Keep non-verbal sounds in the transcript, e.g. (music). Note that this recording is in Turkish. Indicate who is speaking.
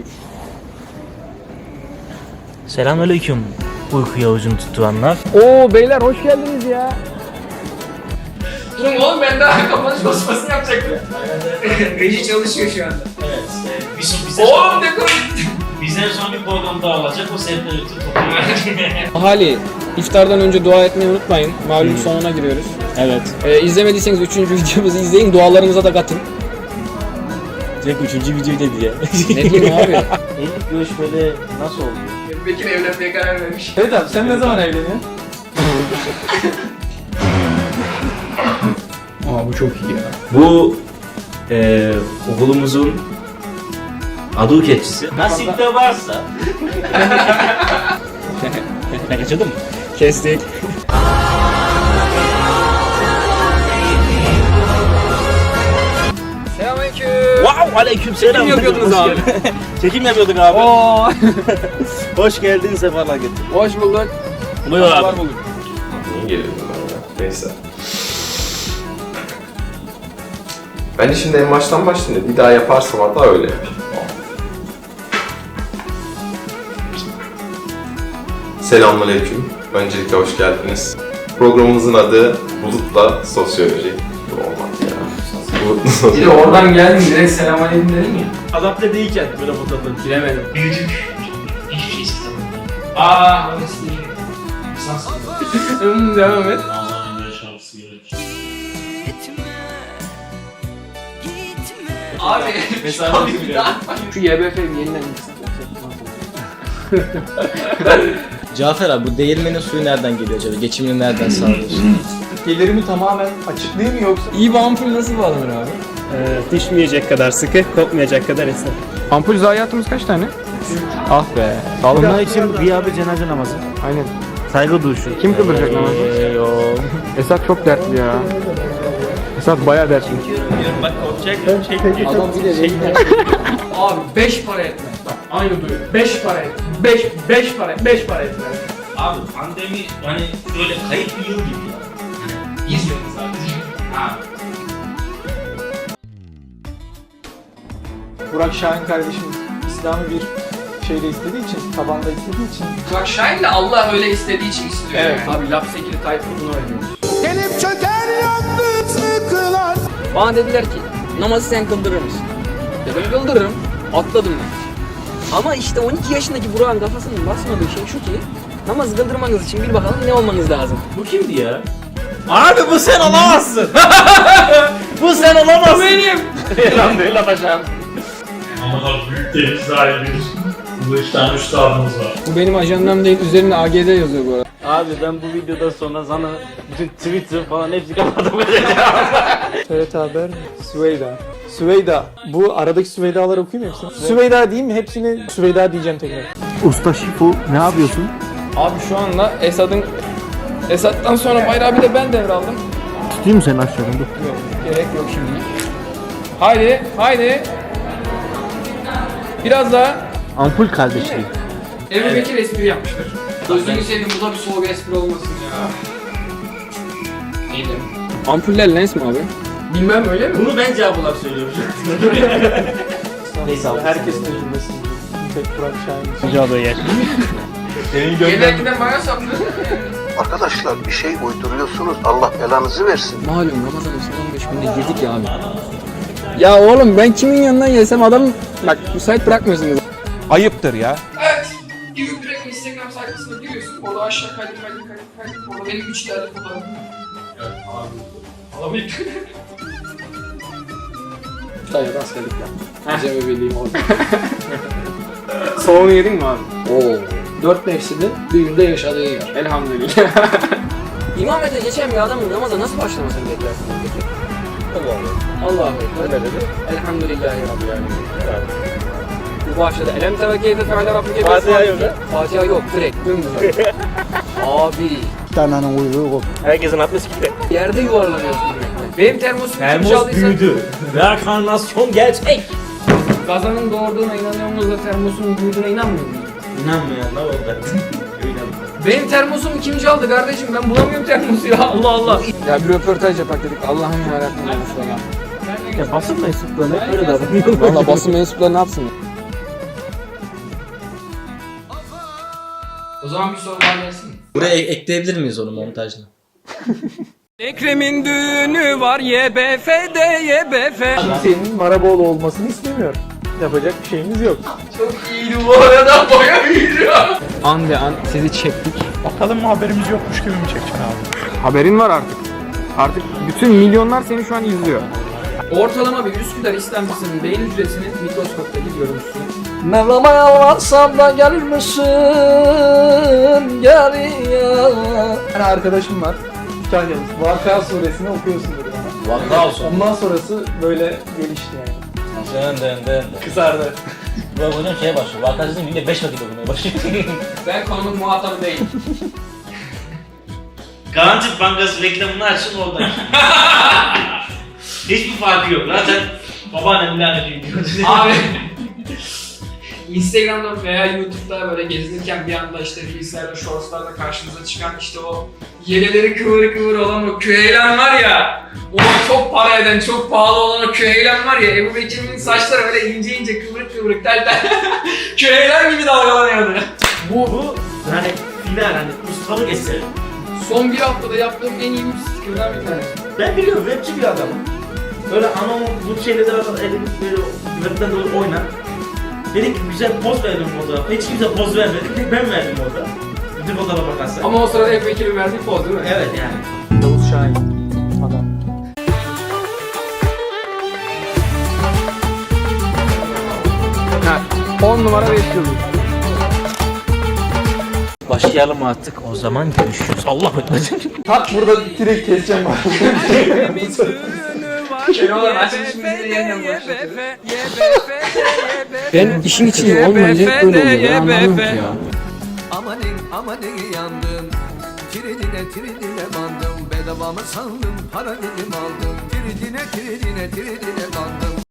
Speaker 1: 3.
Speaker 2: Selamünaleyküm uykuya ucun tutulanlar.
Speaker 1: Oo beyler hoş geldiniz ya.
Speaker 3: Durun oğlum ben daha kapanış konuşmasını yapacaktım. Reji çalışıyor şu anda.
Speaker 2: Evet, e, biz, bize,
Speaker 3: Oğlum ne komik.
Speaker 2: bizden sonra bir program daha olacak. O sebeple tutuyor.
Speaker 1: Ahali iftardan önce dua etmeyi unutmayın. Malum sonuna giriyoruz.
Speaker 2: evet.
Speaker 1: Ee, izlemediyseniz 3. videomuzu izleyin. Dualarımıza da katın.
Speaker 2: Direkt üçüncü video dedi ya.
Speaker 1: Ne diyeyim abi? (laughs)
Speaker 2: İlk görüşmede nasıl oluyor?
Speaker 3: Bekir evlenmeye karar vermiş.
Speaker 4: Evet abi sen ne zaman evleniyorsun? (laughs)
Speaker 1: Aa bu çok iyi ya.
Speaker 2: Bu e, okulumuzun adı keçisi. Nasipte varsa. (laughs) ne kaçırdın mı?
Speaker 1: Kestik.
Speaker 2: Wow, aleyküm selam.
Speaker 1: Çekim yapıyordunuz abi. (laughs)
Speaker 2: Çekim yapıyorduk abi.
Speaker 1: Oo. (laughs)
Speaker 2: Hoş geldin, sefalar getirdin.
Speaker 1: Hoş bulduk.
Speaker 2: Buyur abi.
Speaker 1: bulduk.
Speaker 5: Niye geliyorum ben ya? Neyse. Ben şimdi en baştan başlayayım da bir daha yaparsam hatta öyle yapayım. Selamünaleyküm. Öncelikle hoş geldiniz. Programımızın adı Bulut'la Sosyoloji. (laughs)
Speaker 3: Bir de oradan geldin direkt selamünaleyküm dedin ya.
Speaker 2: Adapte değilken böyle fotoğrafı.
Speaker 1: Bilemedim.
Speaker 2: Şey istemem.
Speaker 3: Aaa (laughs)
Speaker 1: devam et.
Speaker 3: Abi.
Speaker 4: Mesafe (laughs)
Speaker 3: bir daha yapma.
Speaker 1: Şu YBF'yi yeniden.
Speaker 6: Cafer abi bu değirmenin suyu nereden geliyor acaba? Geçimini nereden sağlıyorsun?
Speaker 4: Gelirimi tamamen açıklayayım mı yoksa?
Speaker 1: İyi bir ampul nasıl bağlanır abi?
Speaker 7: Ee, düşmeyecek kadar sıkı, kopmayacak kadar esnek.
Speaker 1: Ampul zayiatımız kaç tane? Ah be.
Speaker 2: Bunlar için bir abi cenaze namazı.
Speaker 1: Aynen.
Speaker 2: Saygı duruşu.
Speaker 1: Kim kıldıracak namazı? Esat çok dertli ya. Esat bayağı dertli. Bir de (laughs)
Speaker 3: Abi 5 para etmez. Bak aynı duyuyor. 5 para etmez. 5 5 para 5 para etmez.
Speaker 2: Abi pandemi hani böyle kayıp bir yıl gibi
Speaker 4: Burak Şahin kardeşim İslam'ı bir şeyde istediği için, tabanda istediği için
Speaker 3: Burak Şahin de Allah öyle istediği için istiyor.
Speaker 1: Evet
Speaker 3: yani.
Speaker 1: abi Lapsekili Tayfun bunu oynuyormuş. Bana dediler ki namazı sen kıldırır mısın? Dedim kıldırırım. Atladım ben. Ama işte 12 yaşındaki Burak'ın kafasının basmadığı şey şu ki namazı kıldırmanız için bir bakalım ne olmanız lazım.
Speaker 2: Bu kimdi ya? Abi bu sen olamazsın. (laughs) bu sen olamazsın.
Speaker 1: Benim. (laughs)
Speaker 2: Elhamdülillah paşam.
Speaker 8: Ama da büyük deniz sahibidir. Bu üç tane üstadımız var.
Speaker 1: Bu benim ajandam değil üzerinde AGD yazıyor bu arada.
Speaker 2: Abi ben bu videodan sonra sana bütün Twitter falan hepsi kapatacağım.
Speaker 4: TRT (laughs) Haber, Süveyda. Süveyda. Bu aradaki Süveydaları okuyayım mı hepsini? Süveyda diyeyim mi? Hepsini Süveyda diyeceğim tekrar.
Speaker 2: Usta Şifu ne yapıyorsun?
Speaker 1: Abi şu anda Esad'ın Esad'dan sonra bayrağı bir de ben devraldım.
Speaker 2: Tutayım mı seni aşağıdan? Dur.
Speaker 1: Yok gerek yok şimdi. Haydi haydi. Biraz daha.
Speaker 2: Ampul kardeşliği.
Speaker 3: Ebu Bekir espri yapmıştır. Gözünü seveyim bu da bir soğuk espri olmasın ya. Neydi?
Speaker 1: Ampuller lens mi abi?
Speaker 3: Bilmem öyle mi?
Speaker 2: Bunu ben cevap olarak söylüyorum. (laughs) Neyse abi.
Speaker 4: Herkes tecrübesi. Tek Burak Şahin.
Speaker 7: Hoca odaya gel.
Speaker 3: Gelen giden bana saplı.
Speaker 9: Arkadaşlar bir şey uyduruyorsunuz. Allah belanızı versin.
Speaker 1: Malum Ramazan'ın son 15 günde girdik ya abi. Ya oğlum ben kimin yanından gelsem adam bak müsait bırakmıyorsunuz.
Speaker 7: Ayıptır ya.
Speaker 3: Evet. Gibi direkt Instagram sayfasına giriyorsun. Orada aşağı kaydır kaydır kaydır kaydır. Orada benim 3 tane fotoğrafım. Evet abi. Alamayıp.
Speaker 1: Dayı rastladık ya. Cem Ebeliğim orada. Soğunu yedin mi abi? Oo. Dört mevsimi bir günde yaşadığı yer. Elhamdülillah. (laughs) İmamete geçen bir adamın namaza nasıl başlamasını beklersin peki? Allah Allah. Allah Ekber. Elhamdülillahi Rabbil Alemin. Bu başladı. Elem tevekkeyde feale rabbike
Speaker 2: Fatiha yok ha?
Speaker 1: Fatiha yok. Direkt dümdüz. Abi.
Speaker 2: Herkesin atması gibi.
Speaker 1: Yerde yuvarlanıyorsun. Benim termosum
Speaker 2: Termos büyüdü. Reenkarnasyon gerçek.
Speaker 1: Gazanın doğurduğuna inanıyor musunuz da termosun büyüdüğüne inanmıyor musunuz?
Speaker 2: İnanmayan da oldu.
Speaker 1: Benim termosumu kim çaldı kardeşim? Ben bulamıyorum termosu ya. (laughs) Allah Allah. Ya bir röportaj yapak dedik. Allah'ım yarabbim demiş ona.
Speaker 2: Ya basın mensupları ne öyle davranıyor.
Speaker 1: Valla basın mensupları ne yapsın? O zaman bir soru daha gelsin.
Speaker 10: Buraya ek- ekleyebilir miyiz onu montajla? (laughs)
Speaker 11: Ekrem'in düğünü var YBF'de YBF.
Speaker 4: Kimsenin Maraboğlu olmasını istemiyorum. Yapacak bir şeyimiz yok.
Speaker 1: Çok iyiydi bu arada. Ya.
Speaker 11: An ve an sizi çektik.
Speaker 12: Bakalım haberimiz yokmuş gibi mi çekeceksin abi?
Speaker 11: Haberin var artık. Artık bütün milyonlar seni şu an izliyor. Ortalama bir Üsküdar İslamcısının beyin hücresinin mikroskoptaki görüntüsü. Mevlam'a yalvarsam da gelir misin? Gel ya.
Speaker 4: Tane arkadaşım var. Kütahyalı. Vakıa suresini okuyorsundur bana.
Speaker 10: Vallahi olsun.
Speaker 4: Ondan sonrası böyle gelişti yani.
Speaker 10: Dön dön dön.
Speaker 4: Kızardı.
Speaker 10: Bu hocam şeye başlıyor. Vakasızın günde 5 vakit okumaya başlıyor. (laughs)
Speaker 1: Ben konunun muhatabı değilim.
Speaker 2: Garanti Bankası reklamını açın orada. (laughs) Hiçbir farkı yok. Zaten babaannem lanet ediyor.
Speaker 1: Abi Instagram'da veya YouTube'da böyle gezinirken bir anda işte Reels'lerde, Shorts'larda karşımıza çıkan işte o yeleleri kıvır kıvır olan o küheylan var ya o çok para eden, çok pahalı olan o küheylan var ya Ebu Bekir'in saçları öyle ince ince kıvırık kıvırık tel tel (laughs) küheylan gibi dalgalanıyordu.
Speaker 2: bu hani final hani ustalık eseri.
Speaker 1: Son bir haftada yaptığım en iyi sticker'dan bir tanesi.
Speaker 2: Ben biliyorum rapçi bir adamım. Böyle anam bu şeyle beraber elim böyle webden doğru oynar. Dedik ki güzel poz verdim fotoğrafa. Hiç kimse poz vermedi. Tek ben verdim orada. Bütün fotoğrafa bakarsak.
Speaker 1: Ama o sırada Ebu Bekir'in verdiği poz değil mi?
Speaker 2: Evet yani.
Speaker 4: Yavuz Şahin. Adam.
Speaker 11: Ha, 10 numara 5 yıldız.
Speaker 10: Başlayalım artık. O zaman görüşürüz. Allah ekber. (laughs)
Speaker 4: Tak burada direkt keseceğim bak.
Speaker 1: Şey olur, açılış müziği yeniden başlatıyoruz.
Speaker 11: Ben işin içinde olmayınca hep böyle oluyor. Ben anlamıyorum ki ya.
Speaker 13: Amanin amanin yandım. Tridine tridine bandım. Bedava mı sandım? Para dedim aldım? Tridine tridine tridine bandım